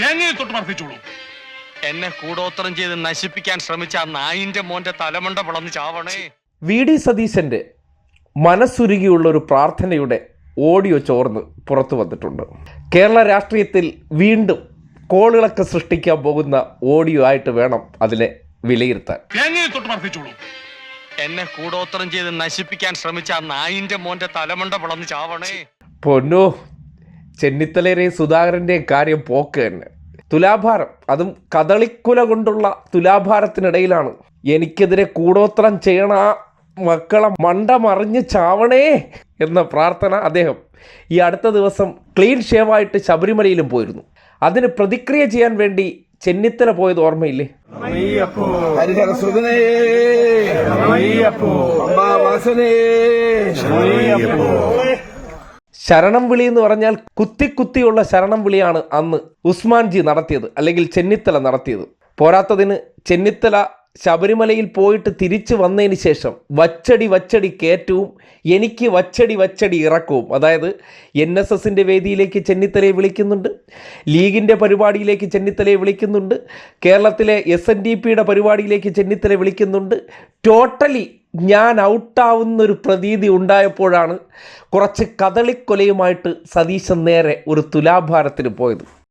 തേങ്ങയെ തൊട്ട് മർദ്ദിച്ചോളൂ. എന്നെ കൂടോത്രം ചെയ്ത് നശിപ്പിക്കാൻ ശ്രമിച്ച ആ നായിന്റെ മോന്റെ തലമണ്ട പിളന്ന് ചാവണേ. വി ഡി സതീശന്റെ മനസ്സുരുകിയുള്ള ഒരു പ്രാർത്ഥനയുടെ ഓഡിയോ ചോർന്ന് പുറത്തു വന്നിട്ടുണ്ട്. കേരള രാഷ്ട്രീയത്തിൽ വീണ്ടും കോളിളക്കം സൃഷ്ടിക്കാൻ പോകുന്ന ഓഡിയോ ആയിട്ട് വേണം അതിനെ വിലയിരുത്താൻ. തൊട്ട് എന്നെ കൂടോത്രം ചെയ്ത് നശിപ്പിക്കാൻ ശ്രമിച്ച ആ നായിന്റെ മോന്റെ തലമണ്ട പിളന്ന് ചാവണേ. പൊന്നോ ചെന്നിത്തലയുടെയും സുധാകരന്റെയും കാര്യം പോക്ക് തന്നെ. തുലാഭാരം അതും കദളിക്കുല കൊണ്ടുള്ള തുലാഭാരത്തിനിടയിലാണ്. എനിക്കെതിരെ കൂടോത്രം ചെയ്യണ ആ മക്കളെ മണ്ടമറിഞ്ഞ് ചാവണേ എന്ന പ്രാർത്ഥന അദ്ദേഹം ഈ അടുത്ത ദിവസം ക്ലീൻ ഷേവായിട്ട് ശബരിമലയിലും പോയിരുന്നു. അതിന് പ്രതിക്രിയ ചെയ്യാൻ വേണ്ടി ചെന്നിത്തല പോയത് ഓർമ്മയില്ലേ? അമ്പാവാസനേ ശരണം വിളി എന്ന് പറഞ്ഞാൽ കുത്തി കുത്തിയുള്ള ശരണം വിളിയാണ് അന്ന് ഉസ്മാൻജി നടത്തിയത് അല്ലെങ്കിൽ ചെന്നിത്തല നടത്തിയത്. പോരാത്തതിന് ചെന്നിത്തല ശബരിമലയിൽ പോയിട്ട് തിരിച്ചു വന്നതിന് ശേഷം വച്ചടി വച്ചടി കയറ്റവും എനിക്ക് വച്ചടി വച്ചടി ഇറക്കവും. അതായത് എൻ എസ് എസിന്റെ വേദിയിലേക്ക് ചെന്നിത്തലയെ വിളിക്കുന്നുണ്ട് ലീഗിന്റെ പരിപാടിയിലേക്ക് ചെന്നിത്തലയെ വിളിക്കുന്നുണ്ട് കേരളത്തിലെ എസ് എൻ ഡി പിയുടെ പരിപാടിയിലേക്ക് ചെന്നിത്തലയെ വിളിക്കുന്നുണ്ട്. ടോട്ടലി ഞാൻ ഔട്ടാവുന്നൊരു പ്രതീതി ഉണ്ടായപ്പോഴാണ് കുറച്ച് കദളിക്കൊലയുമായിട്ട് സതീശൻ നേരെ ഒരു തുലാഭാരത്തിന് പോയത്.